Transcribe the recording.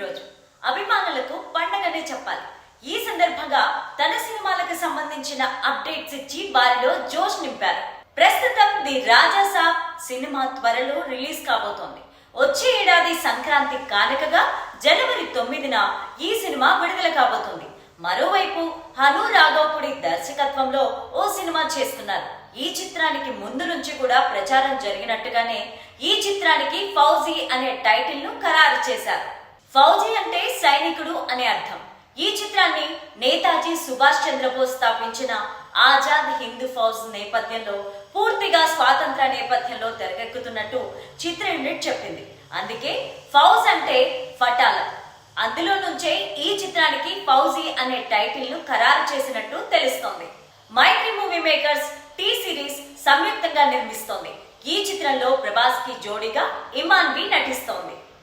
పుట్టినరోజు అభిమానులకు పండగనే చెప్పాలి. ఈ సందర్భంగా తన సినిమాలకు సంబంధించిన అప్డేట్స్ ఇచ్చి వారిలో జోష్ నింపారు. ప్రస్తుతం ది రాజా సాబ్ సినిమా త్వరలో రిలీజ్ కాబోతోంది. వచ్చే ఏడాది సంక్రాంతి కానుకగా జనవరి తొమ్మిదిన ఈ సినిమా విడుదల కాబోతుంది. మరోవైపు హను రాఘవపుడి దర్శకత్వంలో ఓ సినిమా చేస్తున్నారు. ఈ చిత్రానికి ముందు నుంచి కూడా ప్రచారం జరిగినట్టుగానే ఈ చిత్రానికి ఫౌజీ అనే టైటిల్ను ఖరారు చేశారు. ఫౌజీ అంటే సైనికుడు అనే అర్థం. ఈ చిత్రాన్ని నేతాజీ సుభాష్ చంద్రబోస్ స్థాపించిన ఆజాద్ హిందూ ఫౌజ్ నేపథ్యంలో పూర్తిగా స్వాతంత్ర నేపథ్యంలో తెరకెక్కుతున్నట్టు చిత్ర యూనిట్ చెప్పింది. అందుకే ఫౌజ్ అంటే ఫటాల. అందులో నుంచే ఈ చిత్రానికి ఫౌజీ అనే టైటిల్ను ఖరారు చేసినట్టు తెలుస్తోంది. Mythri movie makers T series సంయుక్తంగా నిర్మిస్తోంది. ఈ చిత్రంలో ప్రభాస్కి జోడీగా ఇమాన్ బి నటిస్తోంది.